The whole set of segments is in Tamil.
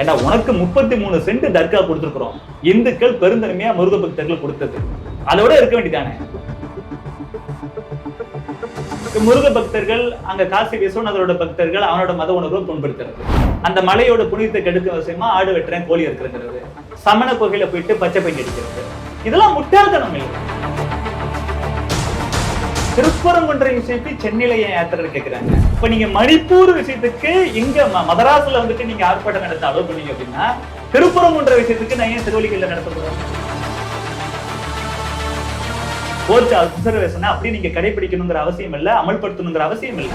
ஏன்னா உனக்கு முப்பத்தி மூணு சென்ட் தர்கா கொடுத்துருக்குறோம். இந்துக்கள் பெருந்தன்மையா முருக பக்தர்கள் கொடுத்தது. அதோட இருக்க வேண்டியதானே முருக பக்தர்கள் அங்க காசி விஸ்வநாதரோட பக்தர்கள் அவனோட மத உணர்வை புண்படுத்துறது. அந்த மலையோட புனிதத்தை கெடுக்க விஷயமா ஆடு வெட்டுறேன் கோழி இருக்கிறது சமண கோகையில போயிட்டு பச்சை பெயிண்ட் அடிக்கிறது. இதெல்லாம் முட்டாள்தனம். இல்லை திருப்பரங்குன்ற விஷயத்தை சென்னையில ஏன் யாத்திரை கேட்கிறாங்க இப்ப நீங்க மணிப்பூர் விஷயத்துக்கு இங்க ம- மதராஸ்ல வந்துட்டு நீங்க ஆர்ப்பாட்டம் நடத்த அலோவ் பண்ணீங்க அப்படின்னா திருப்பரங்குன்ற விஷயத்துக்கு நான் ஏன் திருவள்ளிக்கல்ல நடத்தக்கூடாது கோர்ட் அப்சர்வேஷனை அப்படி நீங்க கடைபிடிக்கணுங்கிற அவசியம் இல்ல அமல்படுத்தணுங்கிற அவசியம் இல்ல.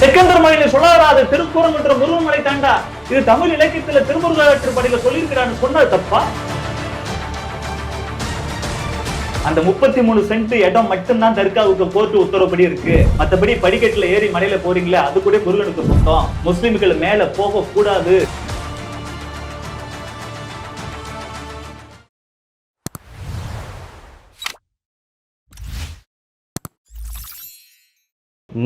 செகந்தர் மலையில சொல்லாராது திருப்பரங்குன்ற முருகமலை தாண்டா. இது தமிழ் இலக்கியத்துல திருமுருகாற்றுப்படையில சொல்லியிருக்கிறான்னு சொன்னது தப்பா? அந்த முப்பத்தி மூணு சென்ட் இடம் மட்டும்தான் தர்காவுக்கு போட்டு உத்தரவுப்படி இருக்கு. மத்தபடி படிக்கட்டுல ஏறி மலையில போறீங்களே அது கூட முருகனுக்கு சொந்தம். முஸ்லிம்கள் மேல போக கூடாது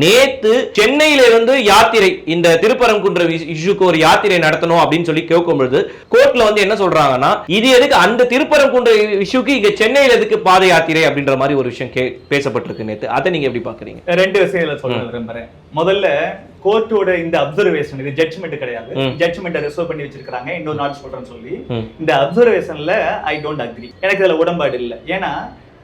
நேத்து சென்னையில இருந்து யாத்திரை இந்த திருப்பரங்குன்ற இஷ்யூக்கு ஒரு யாத்திரை நடத்தணும் அப்படின்னு சொல்லி கேட்கும் பொழுது கோர்ட்ல வந்து என்ன சொல்றாங்கன்னா இது எதுக்கு அந்த திருப்பரங்குன்ற இஷ்யூக்கு இங்க சென்னையில எதுக்கு பாத யாத்திரை அப்படின்ற மாதிரி ஒரு விஷயம் பேசப்பட்டிருக்கு நேத்து. அதை நீங்க எப்படி பாக்குறீங்க? ரெண்டு விஷயங்களை சொல்ல விரும்புறேன் முதல்ல கோர்ட்டோட இந்த அப்சர்வேஷன் இது ஜட்ஜ்மெண்ட் கிடையாது. ஜட்ஜ்மெண்ட் ரிசர்வ் பண்ணி வச்சிருக்காங்க இன்னொரு நாள் சொல்றேன்னு சொல்லி. இந்த அப்சர்வேஷன்ல ஐ டோன்ட் அக்ரி எனக்கு இதுல உடன்பாடு இல்லை. ஏன்னா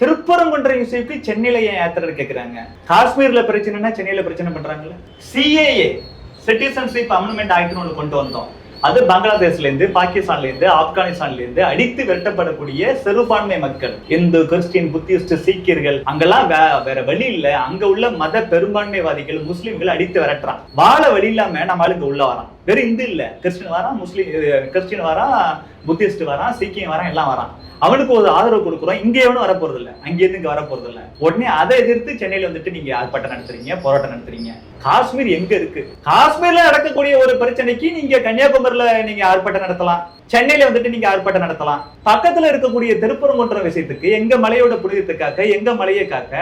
திருப்பரங்குன்ற இசைக்கு சென்னையில ஏன் யாத்திரை கேட்கிறாங்க காஷ்மீர்ல பிரச்சனைனா சென்னையில பிரச்சனை பண்றாங்கல்ல? சிஏஏ சிட்டிசன்ஷிப் அமெண்ட்மெண்ட் ஆக்ட்னு ஒன்று கொண்டு வந்தோம். அது பங்களாதேஷ்ல இருந்து பாகிஸ்தான்ல இருந்து ஆப்கானிஸ்தான்ல இருந்து அடித்து வெட்டப்படக்கூடிய சிறுபான்மை மக்கள். இந்து கிறிஸ்டின் புத்திஸ்ட் சீக்கியர்கள் அங்கெல்லாம் வே- வேற வழி இல்ல. அங்க உள்ள மத பெரும்பான்மைவாதிகள் முஸ்லிம்கள் அடித்து விரட்டுறான். வாழ வழி இல்லாம நம்ம ஆளுங்க உள்ள வரான். வெறும் இந்து இல்ல. கிறிஸ்டின் வரான் முஸ்லீம் கிறிஸ்டின் வரான் புத்திஸ்ட் வரான் சீக்கியம் வரான் எல்லாம் வரான். அவனுக்கு ஒரு ஆதரவு கொடுக்குறோம். இங்கே எவனும் வரப்போறது இல்லை அங்கேருந்து இங்கே வரப்போறது இல்லை உடனே அதை எதிர்த்து சென்னையில வந்துட்டு நீங்க ஆர்ப்பாட்டம் நடத்துறீங்க போராட்டம் நடத்துறீங்க. காஷ்மீர் எங்க இருக்கு? காஷ்மீர்ல நடக்கக்கூடிய ஒரு பிரச்சனைக்கு நீங்க கன்னியாகுமரியில நீங்க ஆர்ப்பாட்டம் நடத்தலாம். சென்னையில வந்துட்டு நீங்க ஆர்ப்பாட்டம் நடத்தலாம். பக்கத்துல இருக்கக்கூடிய திருப்பரங்குன்ற விஷயத்துக்கு எங்க மலையோட புனிதத்தை காக்க எங்க மலையை காக்க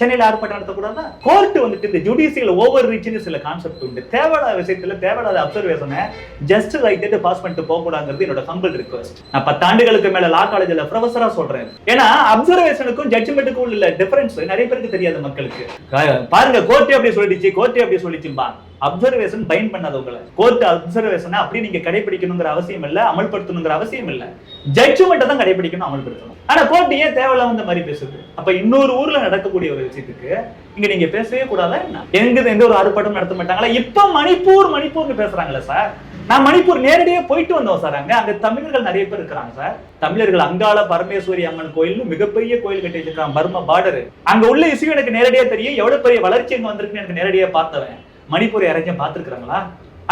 சென்னையில ஆர்ப்பாட்டம் நடத்தக்கூடாதா? கோர்ட் வந்துட்டு இந்த ஜுடிஷியல் ஓவர் ரீச்னு சில கான்செப்ட் உண்டு. தேவையில்லாத விஷயத்துல தேவையில்லாத அப்சர்வேஷனை ஜஸ்ட் ரைட் பாஸ் பண்ணிட்டு போகக்கூடாங்கிறது என்னோட ஹம்பிள் ரிக்வஸ்ட் நான் பத்தாண்டுகளுக்கு மேல லா காலேஜ்ல ப்ரொஃபஸரா சொல்றேன். ஏன்னா அப்சர்வேஷனுக்கும் ஜட்ஜ்மெண்ட்டுக்கும் உள்ள டிஃபரன்ஸ் நிறைய பேருக்கு தெரியாது மக்களுக்கு. பாருங்க கோர்ட்டே அப்படி சொல்லிடுச்சு கோர்ட்டே அப்படி சொல்லிச்சும்பா. அப்சர்வேஷன் பைன் பண்ணாதவங்களை. கோர்ட் அப்சர்வேஷனை அப்படி நீங்க கடைபிடிக்கணுங்கிற அவசியம் இல்ல அமல்படுத்தணுங்கிற அவசியம் இல்ல. ஜட்ஜ்மெண்ட்டை தான் கடைபிடிக்கணும் அமல்படுத்தணும். ஆனா கோர்ட் ஏன் தேவையில்லாம இந்த மாதிரி பேசுது. அப்ப இன்னொரு ஊர்ல நடக்கக்கூடிய ஒரு விஷயத்துக்கு இங்க நீங்க பேசவே கூடாதா என்ன? எங்க எந்த ஒரு ஆர்ப்பாட்டம் நடத்த மாட்டாங்களா? இப்ப மணிப்பூர் மணிப்பூர்னு பேசுறாங்களே சார். நான் மணிப்பூர் நேரடியா போயிட்டு வந்தோம் சார் அங்க. அங்க தமிழர்கள் நிறைய பேர் இருக்கிறாங்க சார். தமிழர்கள் அங்காள பரமேஸ்வரி அம்மன் கோயில்னு மிகப்பெரிய கோயில் கட்டி வச்சிருக்காங்க பர்மா பார்டர் அங்க உள்ள இசையும் எனக்கு நேரடியா தெரியும். எவ்வளவு பெரிய வளர்ச்சி அங்க வந்திருக்குன்னு எனக்கு நேரடியா பார்த்தவன். மணிப்பூர் யாராச்சும் பார்த்துருக்குறாங்களா?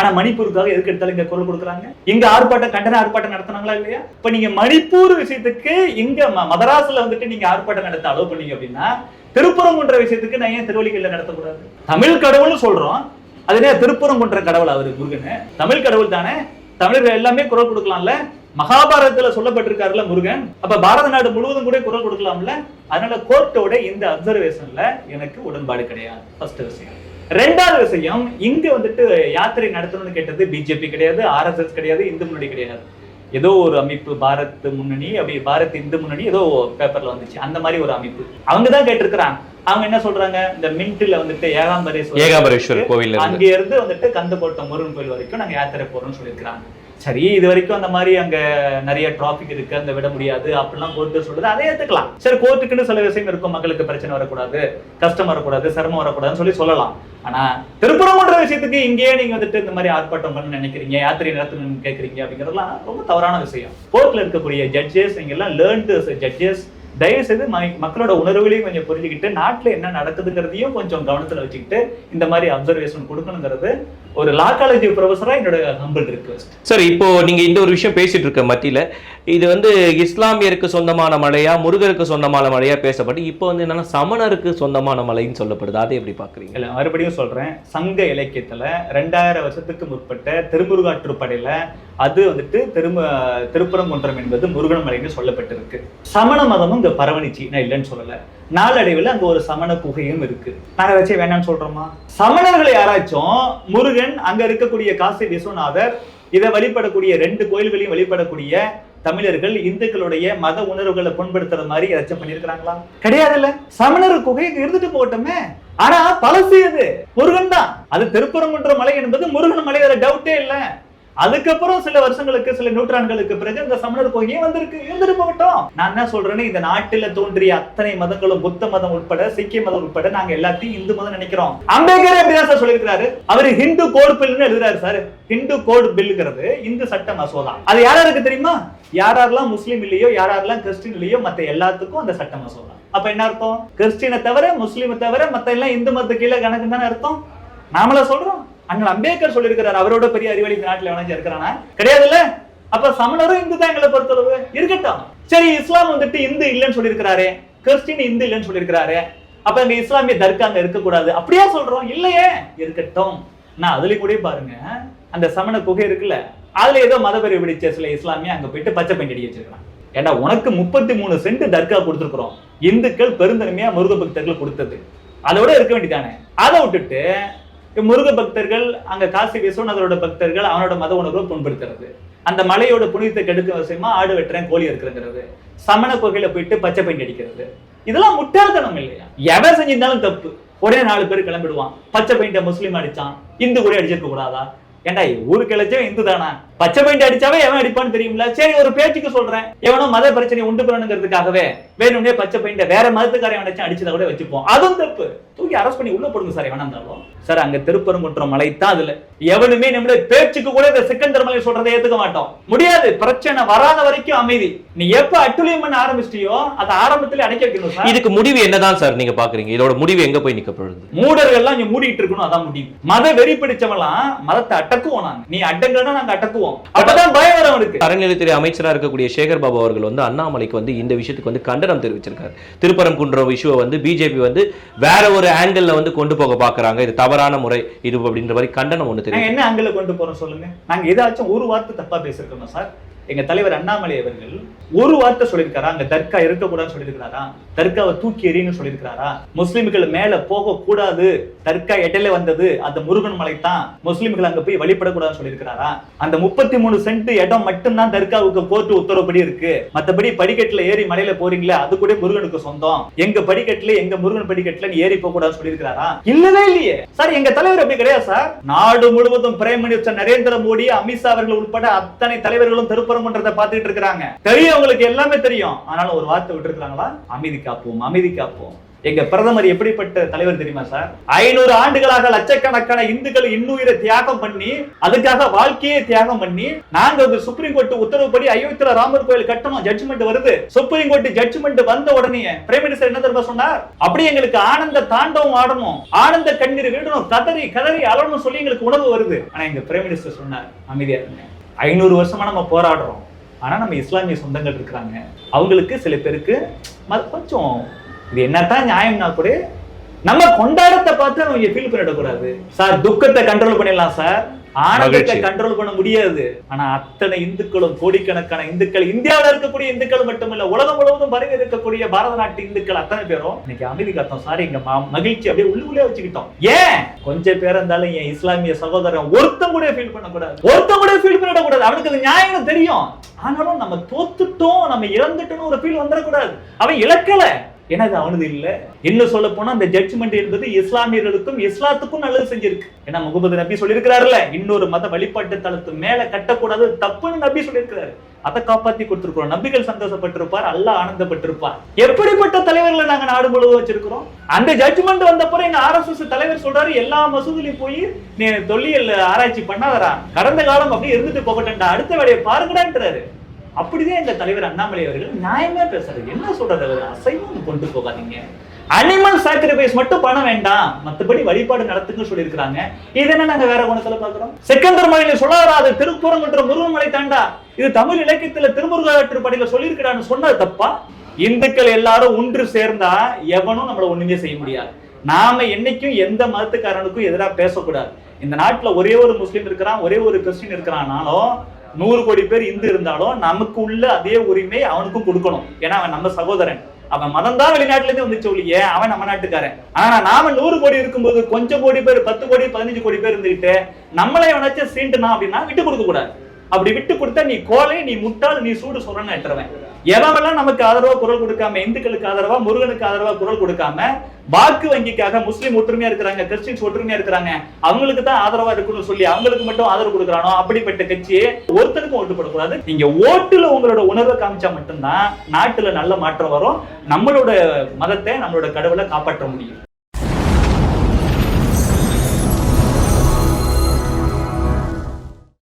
ஆனா மணிப்பூருக்காக எதுக்கு எடுத்தாலும் இங்க குரல் கொடுக்குறாங்க? இங்க ஆர்ப்பாட்டம் கண்டன ஆர்ப்பாட்டம் நடத்துனாங்களா இல்லையா? இப்ப நீங்க மணிப்பூர் விஷயத்துக்கு இங்க மதராசுல மதராஸ்ல வந்துட்டு நீங்க ஆர்ப்பாட்டம் நடத்த அலோவ் பண்ணீங்க அப்படின்னா திருப்பரங்குன்ற விஷயத்துக்கு நான் ஏன் திருவள்ளிக்கல்ல நடத்தக்கூடாது? தமிழ் கடவுள்னு சொல்றோம். அதுனே திருப்பரங்குன்ற கடவுள் அவரு முருகன்? தமிழ் கடவுள் தானே? தமிழர்கள் எல்லாமே குரல் கொடுக்கலாம்ல? மகாபாரதத்துல சொல்லப்பட்டிருக்காருல முருகன்? அப்ப பாரத நாடு முழுவதும் கூட குரல் கொடுக்கலாம்ல? அதனால கோர்ட்டோட இந்த அப்சர்வேஷன்ல எனக்கு உடன்பாடு கிடையாது. ஃபர்ஸ்ட் விஷயம். ரெண்டாவது விஷயம் இங்க வந்துட்டு யாத்திரை நடத்தணும்னு கேட்டது பிஜேபி கிடையாது ஆர்எஸ்எஸ் கிடையாது இந்து முன்னணி கிடையாது. ஏதோ ஒரு அமைப்பு பாரத் முன்னணி அப்படி பாரத் இந்து முன்னணி ஏதோ பேப்பர்ல வந்துச்சு. அந்த மாதிரி ஒரு அமைப்பு. அவங்க தான் கேட்டிருக்கிறாங்க. அவங்க என்ன சொல்றாங்க? இந்த மின்ட்ல வந்துட்டு ஏகாம்பரேஸ்வரர் ஏகாம்பரேஸ்வரர் இருந்து. அங்க இருந்து வந்துட்டு கந்தக்கோட்டம் முருகன் கோயில் வரைக்கும் நாங்க யாத்திரை போறோம்னு சொல்லியிருக்கிறாங்க. சரி இது வரைக்கும் அந்த மாதிரி அங்க நிறைய டிராபிக் இருக்கு அந்த விட முடியாது அப்படிலாம் கோர்ட்டு சொல்லுது. அதை ஏத்துக்கலாம். சரி கோர்ட்டுக்குன்னு சில விஷயம் இருக்கும். மக்களுக்கு பிரச்சனை வரக்கூடாது கஷ்டம் வரக்கூடாது சிரமம் வரக்கூடாதுன்னு சொல்லி சொல்லலாம். ஆனா திருப்பரங்குன்ற விஷயத்துக்கு இங்கேயே நீங்க வந்துட்டு இந்த மாதிரி ஆர்ப்பாட்டம் பண்ண நினைக்கிறீங்க யாத்திரை நடத்தணும்னு கேட்குறீங்க அப்படிங்கிறதுலாம் ரொம்ப தவறான விஷயம். கோர்ட்ல இருக்கக்கூடிய ஜட்ஜஸ் இங்க எல்லாம் லேர்ன்டு ஜட்ஜஸ் தயவு செய்து மக்களோட உணர்வுகளையும் கொஞ்சம் புரிஞ்சுக்கிட்டு நாட்டுல என்ன நடக்குதுங்கிறதையும் கொஞ்சம் கவனத்துல வச்சுக்கிட்டு இந்த மாதிரி அப்சர்வேஷன் கொடுக்கணுங்கிறது ஒரு லா காலேஜ் ப்ரொஃபஸரா என்னோட ஹம்பிள் ரிக்வெஸ்ட் சார் இப்போ நீங்க இந்த ஒரு விஷயம் பேசிட்டு இருக்க மத்தியில இது வந்து இஸ்லாமியருக்கு சொந்தமான மலையா முருகருக்கு சொந்தமான மலையா பேசப்பட்டு இப்போ வந்து என்னன்னா சமணருக்கு சொந்தமான மலைன்னு சொல்லப்படுது. அதை எப்படி பாக்குறீங்க இல்ல மறுபடியும் சொல்றேன். சங்க இலக்கியத்துல ரெண்டாயிரம் வருஷத்துக்கு முற்பட்ட திருமுருகாற்றுப்படையில அது வந்துட்டு திரும திருப்பரங்குன்றம் என்பது முருகன் மலைன்னு சொல்லப்பட்டிருக்கு. சமண மதமும் இங்க பரவணிச்சு நான் இல்லைன்னு சொல்லல. நாளடைவில் அங்க ஒரு சமண குகையும் இருக்கு. நாங்க ஏதாச்சும் வேணாம்னு சொல்றோமா? சமணர்களை யாராச்சும் முருகன் அங்க இருக்கக்கூடிய காசி விஸ்வநாதர் இதை வழிபடக்கூடிய ரெண்டு கோயில்களையும் வழிபடக்கூடிய தமிழர்கள் இந்துக்களுடைய மத உணர்வுகளை புண்படுத்துற மாதிரி ஏதாச்சும் பண்ணிருக்கிறாங்களா கிடையாதுல்ல. சமணர் குகை இருந்துட்டு போகட்டுமே. ஆனா பழசு அது முருகன் தான். அது திருப்பரங்குன்ற மலை என்பது முருகன் மலை அதுல டவுட்டே இல்ல. அதுக்கப்புறம் சில வருஷங்களுக்கு சில நூற்றாண்டுகளுக்கு பிறகு இந்த சமணர் கோகையே வந்திருக்கு? இருந்துட்டு போகட்டும் நான் என்ன சொல்றேன்னு இந்த நாட்டில தோன்றிய அத்தனை மதங்களும் புத்த மதம் உட்பட சீக்கிய மதம் உட்பட நாங்க எல்லாத்தையும் இந்து மதம் நினைக்கிறோம். அம்பேத்கர் அப்படிதான் சார் சொல்லியிருக்காரு அவர் ஹிந்து கோட் பில்னு எழுதுறாரு சார் ஹிந்து கோட் பில்லுங்கிறது இந்து சட்ட மசோதா. அது யாராருக்கு தெரியுமா? யாரெல்லாம் முஸ்லீம் இல்லையோ யாரெல்லாம் கிறிஸ்டின் இல்லையோ மத்த எல்லாத்துக்கும் அந்த சட்ட மசோதா. அப்ப என்ன அர்த்தம்? கிறிஸ்டினை தவிர முஸ்லீமை தவிர மத்த எல்லாம் இந்து மத கீழே கணக்கு தானே அர்த்தம்? நாமளா சொல்றோம். அண்ணன் அம்பேத்கர் சொல்லியிருக்கிறார் அவரோட பெரிய அறிவாளி இந்த நாட்டில் எவனாச்சும் இருக்கிறானா? கிடையாதுல்ல? அப்ப சமணரும் இந்து தான் எங்களை பொறுத்தளவு. இருக்கட்டும். சரி இஸ்லாம் வந்துட்டு இந்து இல்லைன்னு சொல்லியிருக்கிறாரு. கிறிஸ்டின் இந்து இல்லைன்னு சொல்லியிருக்கிறாரு. அப்ப அங்க இஸ்லாமிய தர்கா அங்க இருக்கக்கூடாது. அப்படியா சொல்றோம்? இல்லையே. இருக்கட்டும். நான் அதுலயும் கூட பாருங்க. அந்த சமண குகை இருக்குல்ல அதுல ஏதோ மதவெறி பிடிச்ச சில இஸ்லாமிய அங்க போயிட்டு பச்சை பெயிண்ட் அடி வச்சிருக்கான் ஏண்டா உனக்கு முப்பத்தி மூணு சென்ட் தர்கா கொடுத்துருக்குறோம். இந்துக்கள் பெருந்தன்மையா முருக பக்தர்கள் கொடுத்தது. அதோட இருக்க வேண்டியதானே அதை விட்டுட்டு முருக பக்தர்கள் அங்க காசி விஸ்வநாதரோட பக்தர்கள் அவனோட மத உணர்வை புண்படுத்துறது. அந்த மலையோட புனிதத்தை கெடுக்க விஷயமா ஆடு வெட்டுறேன் கோழி இருக்கிறது சமண கோகையில போயிட்டு பச்சை பெயிண்ட் அடிக்கிறது. இதெல்லாம் முட்டாள்தனம் இல்லையா? எவன் செஞ்சிருந்தாலும் தப்பு. ஒரே நாலு பேர் கிளம்பிடுவான். பச்சை பெயிண்ட முஸ்லீம் அடிச்சான். இந்து கூட அடிச்சிருக்க கூடாதா? ஏண்டா ஊருக்கு இழைச்சவன் இந்து தானா? பச்சை பெயிண்ட் அடிச்சாவே எவன் அடிப்பான்னு தெரியும்ல சரி ஒரு பேச்சுக்கு சொல்றேன். எவனோ மத பிரச்சனை உண்டு பண்ணணுங்கிறதுக்காகவே வேணும்னே பச்சை பெயிண்ட வேற மதத்துக்காரன் அடிச்சு அடிச்சதை கூட வச்சுப்போம். அதுவும் தப்பு. தூக்கி அரஸ்ட் பண்ணி உள்ள போடுங்க சார் எவனா இருந்தாலும். சார் அங்க திருப்பரங்குன்றம் மலை தான் அதுல. எவனுமே நம்மள பேச்சுக்கு கூட இந்த சிக்கந்தர் மலை சொல்றதை ஏத்துக்க மாட்டோம். முடியாது. பிரச்சனை வராத வரைக்கும் அமைதி. நீ எப்ப அட்டுழியம் பண்ண ஆரம்பிச்சிட்டியோ அதை ஆரம்பத்துல அடைக்க வைக்கணும் சார். இதுக்கு முடிவு என்னதான் சார் நீங்க பாக்குறீங்க? இதோட முடிவு எங்க போய் நிக்க போகுது மூடர்கள்லாம் இங்க மூடிட்டு இருக்கணும் அதான் முடியும் மத வெறி பிடிச்சவன்லாம் மதத்தை அடக்குவோம் நாங்க. நீ அடங்கலன்னா நாங்க அடக்குவோம். அப்பதான் பயம் வரும் அவனுக்கு. அறநிலையத்துறை அமைச்சரா இருக்கக்கூடிய சேகர் பாபு அவர்கள் வந்து அண்ணாமலைக்கு வந்து இந்த விஷயத்துக்கு வந்து கண்டனம் தெரிவிச்சிருக்காரு. திருப்பரங்குன்றம் இஷ்யூவை வந்து பிஜேபி வந்து வேற ஒரு ஆங்கிள் வந்து கொண்டு போக பாக்குறாங்க. இது தவறான முறை இது அப்படின்ற மாதிரி கண்டனம் ஒண்ணு தெரிவிச்சு என்ன ஆங்கில கொண்டு போறோம் சொல்லுங்க? நாங்க ஏதாச்சும் ஒரு வார்த்தை தப்பா பேசிருக்கோமா சார்? எங்க தலைவர் அண்ணாமலை அவர்கள் ஒரு வார்த்தை சொல்லியிருக்காரா? அங்க தர்கா இருக்கக்கூடாதுன்னு சொல்லியிருக்கிறாரா? தர்காவை தூக்கி எறின்னு சொல்லியிருக்கிறாரா? முஸ்லிம்கள் மேல போக கூடாது தர்கா இடையில வந்தது. அந்த முருகன் மலை தான். முஸ்லிம்கள் அங்க போய் வழிபடக்கூடாதுன்னு சொல்லியிருக்கிறாரா? அந்த முப்பத்தி மூணு சென்ட் இடம் மட்டும்தான் தர்காவுக்கு கோர்ட்டு உத்தரவுப்படி இருக்கு. மத்தபடி படிக்கட்டுல ஏறி மலையில போறீங்களே அது கூட முருகனுக்கு சொந்தம். எங்க படிக்கட்டுல எங்க முருகன் படிக்கட்டுல ஏறி போக கூடாதுன்னு சொல்லியிருக்கிறாரா? இல்லவே இல்லையே. சார் எங்க தலைவர் அப்படி கிடையாது சார். நாடு முழுவதும் பிரைம் மினிஸ்டர் நரேந்திர மோடி அமித்ஷா அவர்கள் உட்பட அத்தனை தலைவர்களும் திருப்பரம் திருப்பரங்குன்றத்தை பார்த்துட்டு இருக்கிறாங்க. தெரியும் அவங்களுக்கு எல்லாமே தெரியும். ஆனாலும் ஒரு வார்த்தை விட்டுருக்காங்களா அமைதி காப்போம் அமைதி காப்போம். எங்க பிரதமர் எப்படிப்பட்ட தலைவர் தெரியுமா சார்? ஐநூறு ஆண்டுகளாக லட்சக்கணக்கான இந்துக்கள் இன்னுயிரை தியாகம் பண்ணி அதுக்காக வாழ்க்கையை தியாகம் பண்ணி நாங்க வந்து சுப்ரீம் கோர்ட் உத்தரவுப்படி அயோத்தியில ராமர் கோயில் கட்டணும் ஜட்ஜ்மெண்ட் வருது. சுப்ரீம் கோர்ட் ஜட்ஜ்மெண்ட் வந்த உடனே பிரைம் மினிஸ்டர் என்ன தெரியுமா சொன்னார்? அப்படி எங்களுக்கு ஆனந்த தாண்டவம் ஆடணும். ஆனந்த கண்ணீர் விடணும் கதறி கதறி அலறணும் சொல்லி எங்களுக்கு உணவு வருது. ஆனா எங்க பிரைம் மினிஸ்டர் சொன்னார் அமைதியா இருந்தேன் ஐநூறு வருஷமா நம்ம போராடுறோம். ஆனால் நம்ம இஸ்லாமிய சொந்தங்கள் இருக்கிறாங்க. அவங்களுக்கு சில பேருக்கு ம- கொஞ்சம் இது என்னத்தான் நியாயம்னா கூட நம்ம கொண்டாடத்தை பார்த்து அவங்க ஃபீல் பண்ணிடக்கூடாது. சார் துக்கத்தை கண்ட்ரோல் பண்ணிடலாம் சார். ஆனந்தத்தை. கண்ட்ரோல் பண்ண முடியாது. ஆனா அத்தனை இந்துக்களும் கோடிக்கணக்கான இந்துக்கள் இந்தியாவுல இருக்கக்கூடிய இந்துக்கள் மட்டுமில்ல உலகம் முழுவதும் பரவி இருக்கக்கூடிய பாரத நாட்டு இந்துக்கள் அத்தனை பேரும் இன்னைக்கு அமைதி காத்தோம். சாரி எங்க மகிழ்ச்சி அப்படியே உள்ளுக்குள்ளே வச்சுக்கிட்டோம். ஏன்? கொஞ்சம் பேர் இருந்தாலும் என் இஸ்லாமிய சகோதரன் ஒருத்தன் கூட ஃபீல் பண்ணக்கூடாது. ஒருத்தன் கூட ஃபீல் பண்ணிடக்கூடாது. அவனுக்கு அது நியாயம் தெரியும். ஆனாலும் நம்ம தோத்துட்டோம் நம்ம இழந்துட்டோம்னு ஒரு ஃபீல் வந்துடக்கூடாது. அவன் இழக்கல. ஏன்னா அது அவனது இல்லை. இன்னும் சொல்ல போனா அந்த ஜட்ஜ்மெண்ட் என்பது இஸ்லாமியர்களுக்கும் இஸ்லாத்துக்கும் நல்லது செஞ்சிருக்கு. ஏன்னா முகமது நபி சொல்லியிருக்கிறாருல்ல இன்னொரு மத வழிபாட்டு தளத்து மேல கட்டக்கூடாது தப்புன்னு நபி சொல்லியிருக்கிறாரு. அதை காப்பாத்தி கொடுத்திருக்கிறோம். நபிகள் சந்தோஷப்பட்டிருப்பார் அல்ல ஆனந்தப்பட்டிருப்பார். எப்படிப்பட்ட தலைவர்களை நாங்க நாடு முழுவதும் வச்சிருக்கிறோம்? அந்த ஜட்ஜ்மெண்ட் வந்தப்பறம் எங்க ஆர்எஸ்எஸ் தலைவர் சொல்றாரு எல்லா மசூதிலையும் போய் நீ தொல்லியல் ஆராய்ச்சி பண்ணாதரா கடந்த காலம் அப்படியே இருந்துட்டு போகட்டா அடுத்த வேலையை பாருங்கடான்றாரு. அப்படிதான் எங்க தலைவர் அண்ணாமலை அவர்கள் நியாயமா பேசுறது என்ன சொல்றது அவர்? அசைவம் கொண்டு போகாதீங்க. அனிமல் சாக்ரிஃபைஸ் மட்டும் பண்ண வேண்டாம். மத்தபடி வழிபாடு நடத்துங்க சொல்லியிருக்கிறாங்க. இதென்ன நாங்க வேற குணத்துல பாக்குறோம் செகந்தர் மலையில சொல்லாராது. திருப்புறங்குன்ற முருகன்மலை தாண்டா. இது தமிழ் இலக்கியத்துல திருமுருகாற்று படையில சொல்லியிருக்கிறான்னு சொன்னது தப்பா? இந்துக்கள் எல்லாரும் ஒன்று சேர்ந்தா எவனும் நம்மள ஒண்ணுமே செய்ய முடியாது. நாம என்னைக்கும் எந்த மதத்துக்காரனுக்கும் எதிராக பேசக்கூடாது. இந்த நாட்டுல ஒரே ஒரு முஸ்லீம் இருக்கிறான் ஒரே ஒரு கிறிஸ்டின் இருக்கிறானாலும் நூறு கோடி பேர் இந்து இருந்தாலும் நமக்கு உள்ள அதே உரிமை அவனுக்கும் கொடுக்கணும். ஏன்னா அவன் நம்ம சகோதரன். அவன் மதம் தான் வெளிநாட்டுல இருந்து வந்துச்சு ஒழிய அவன் நம்ம நாட்டுக்காரன். ஆனா நாம நூறு கோடி இருக்கும்போது கொஞ்சம் கோடி பேர் பத்து கோடி பதினஞ்சு கோடி பேர் இருந்துகிட்டு நம்மளே எவனாச்சும் சீண்டுனா அப்படின்னா விட்டு கொடுக்க கூடாது. அப்படி விட்டு கொடுத்தா நீ கோலை நீ முட்டாள் நீ சூடு சொல்றன்னு எட்டுறவன் எவெல்லாம் நமக்கு ஆதரவா குரல் கொடுக்காம இந்துக்களுக்கு ஆதரவா முருகனுக்கு ஆதரவா குரல் கொடுக்காம வாக்கு வங்கிக்காக முஸ்லீம் ஒற்றுமையா இருக்கிறாங்க கிறிஸ்டின்ஸ் ஒற்றுமையா இருக்கிறாங்க அவங்களுக்கு தான் ஆதரவா இருக்கணும்னு சொல்லி அவங்களுக்கு மட்டும் ஆதரவு கொடுக்கறானோ அப்படிப்பட்ட கட்சி ஒருத்தருக்கும் ஓட்டு போடக்கூடாது. நீங்க ஓட்டுல உங்களோட உணர்வை காமிச்சா மட்டும்தான் நாட்டுல நல்ல மாற்றம் வரும். நம்மளோட மதத்தை நம்மளோட கடவுளை காப்பாற்ற முடியும்.